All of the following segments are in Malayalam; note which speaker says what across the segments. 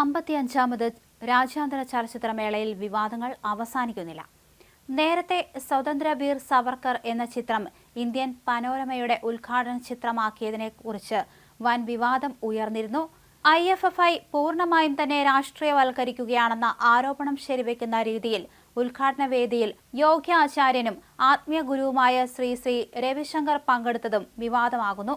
Speaker 1: അമ്പത്തിയഞ്ചാമത് രാജ്യാന്തര ചലച്ചിത്രമേളയിൽ വിവാദങ്ങൾ അവസാനിക്കുന്നില്ല. നേരത്തെ സ്വതന്ത്ര സ്വതന്ത്രവീർ സവർക്കർ എന്ന ചിത്രം ഇന്ത്യൻ പനോരമയുടെ ഉദ്ഘാടന ചിത്രമാക്കിയതിനെ കുറിച്ച് വൻ വിവാദം ഉയർന്നിരുന്നു. ഐ എഫ് എഫ് ഐ പൂർണമായും തന്നെ രാഷ്ട്രീയവൽക്കരിക്കുകയാണെന്ന ആരോപണം ശരിവെക്കുന്ന രീതിയിൽ ഉദ്ഘാടന വേദിയിൽ യോഗ്യ ആചാര്യനും ആത്മീയ ഗുരുവുമായ ശ്രീ ശ്രീ രവിശങ്കർ പങ്കെടുത്തതും വിവാദമാകുന്നു.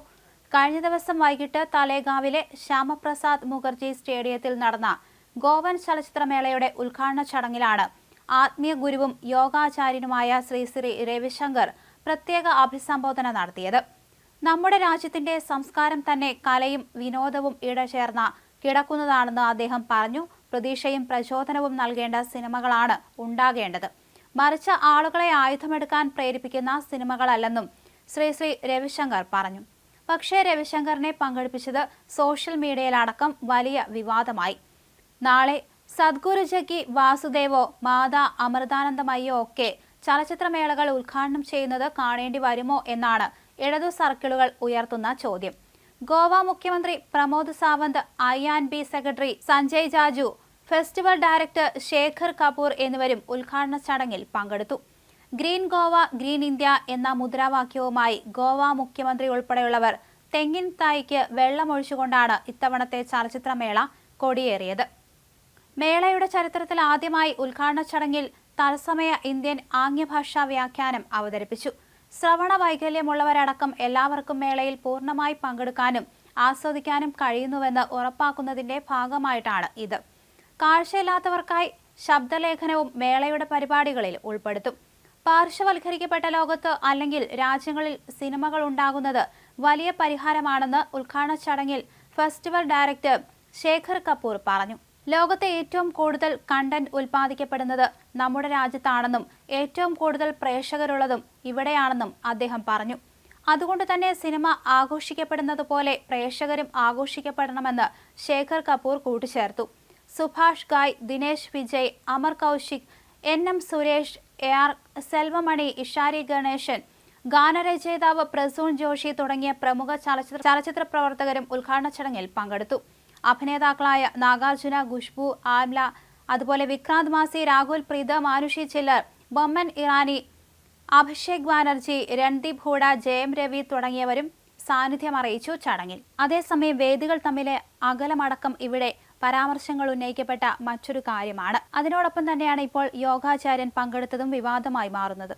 Speaker 1: കഴിഞ്ഞ ദിവസം വൈകിട്ട് തലേഗാവിലെ ശ്യാമപ്രസാദ് മുഖർജി സ്റ്റേഡിയത്തിൽ നടന്ന ഗോവൻ ചലച്ചിത്രമേളയുടെ ഉദ്ഘാടന ചടങ്ങിലാണ് ആത്മീയ ഗുരുവും യോഗാചാര്യനുമായ ശ്രീ ശ്രീ രവിശങ്കർ പ്രത്യേക അഭിസംബോധന നടത്തിയത്. നമ്മുടെ രാജ്യത്തിന്റെ സംസ്കാരം തന്നെ കലയും വിനോദവും ഇടചേർന്ന കിടക്കുന്നതാണെന്ന് അദ്ദേഹം പറഞ്ഞു. പ്രതീക്ഷയും പ്രചോദനവും നൽകേണ്ട സിനിമകളാണ് ഉണ്ടാകേണ്ടത്. മറിച്ച് ആളുകളെ ആയുധമെടുക്കാൻ പ്രേരിപ്പിക്കുന്ന സിനിമകളല്ലെന്നും ശ്രീ ശ്രീ രവിശങ്കർ പറഞ്ഞു. പക്ഷേ രവിശങ്കറിനെ പങ്കെടുപ്പിച്ചത് സോഷ്യൽ മീഡിയയിലടക്കം വലിയ വിവാദമായി. നാളെ സദ്ഗുരു ജഗ്ഗി വാസുദേവോ മാതാ അമൃതാനന്ദമയ്യോ ഒക്കെ ചലച്ചിത്രമേളകൾ ഉദ്ഘാടനം ചെയ്യുന്നത് കാണേണ്ടി വരുമോ എന്നാണ് ഇടതു സർക്കിളുകൾ ഉയർത്തുന്ന ചോദ്യം. ഗോവ മുഖ്യമന്ത്രി Pramod Sawant I and B secretary Sanjay Jaju festival director Shekhar Kapur എന്നിവരും ഉദ്ഘാടന ചടങ്ങിൽ പങ്കെടുത്തു. ഗ്രീൻ ഗോവ ഗ്രീൻ ഇന്ത്യ എന്ന മുദ്രാവാക്യവുമായി ഗോവ മുഖ്യമന്ത്രി ഉൾപ്പെടെയുള്ളവർ തെങ്ങിൻ തായ്ക്ക് വെള്ളമൊഴിച്ചുകൊണ്ടാണ് ഇത്തവണത്തെ ചലച്ചിത്രമേള കൊടിയേറിയത്. മേളയുടെ ചരിത്രത്തിൽ ആദ്യമായി ഉദ്ഘാടന ചടങ്ങിൽ തത്സമയ ഇന്ത്യൻ ആംഗ്യഭാഷാ വ്യാഖ്യാനം അവതരിപ്പിച്ചു. ശ്രവണ വൈകല്യമുള്ളവരടക്കം എല്ലാവർക്കും മേളയിൽ പൂർണമായി പങ്കെടുക്കാനും ആസ്വദിക്കാനും കഴിയുന്നുവെന്ന് ഉറപ്പാക്കുന്നതിന്റെ ഭാഗമായിട്ടാണ് ഇത്. കാഴ്ചയില്ലാത്തവർക്കായി ശബ്ദലേഖനവും മേളയുടെ പരിപാടികളിൽ ഉൾപ്പെടുത്തും. പാർശ്വവൽക്കരിക്കപ്പെട്ട ലോകത്ത് അല്ലെങ്കിൽ രാജ്യങ്ങളിൽ സിനിമകൾ ഉണ്ടാകുന്നത് വലിയ പരിഹാരമാണെന്ന് ഉദ്ഘാടന ചടങ്ങിൽ ഫെസ്റ്റിവൽ ഡയറക്ടർ ശേഖർ കപൂർ പറഞ്ഞു. ലോകത്തെ ഏറ്റവും കൂടുതൽ കണ്ടന്റ് ഉൽപ്പാദിക്കപ്പെടുന്നത് നമ്മുടെ രാജ്യത്താണെന്നും ഏറ്റവും കൂടുതൽ പ്രേക്ഷകരുള്ളതും ഇവിടെയാണെന്നും അദ്ദേഹം പറഞ്ഞു. അതുകൊണ്ട് തന്നെ സിനിമ ആഘോഷിക്കപ്പെടുന്നത് പോലെ പ്രേക്ഷകരും ആഘോഷിക്കപ്പെടണമെന്ന് ശേഖർ കപൂർ കൂട്ടിച്ചേർത്തു. Subhash Ghai Dinesh Vijay Amar Kaushik N M Suresh A R Selvamani Ishari Ganesan ഗാനരചയിതാവ് പ്രസൂൺ ജോഷി തുടങ്ങിയ പ്രമുഖ ചലച്ചിത്ര ചലച്ചിത്ര പ്രവർത്തകരും ഉദ്ഘാടന ചടങ്ങിൽ പങ്കെടുത്തു. അഭിനേതാക്കളായ നാഗാർജുന ഖുഷ്ബു ആംല അതുപോലെ വിക്രാന്ത് മാസി രാഹുൽ പ്രീത മാനുഷി ചില്ലർ ബൊമ്മൻ ഇറാനി അഭിഷേക് ബാനർജി രൺദീപ് ഹൂഡ ജയം രവി തുടങ്ങിയവരും സാന്നിധ്യം അറിയിച്ചു ചടങ്ങിൽ. അതേസമയം വേദികൾ തമ്മിലെ അകലമടക്കം ഇവിടെ പരാമർശങ്ങൾ ഉന്നയിക്കപ്പെട്ട മറ്റൊരു കാര്യമാണ്. അതിനോടൊപ്പം തന്നെയാണ് ഇപ്പോൾ യോഗാചാര്യൻ പങ്കെടുത്തതും വിവാദമായി മാറുന്നത്.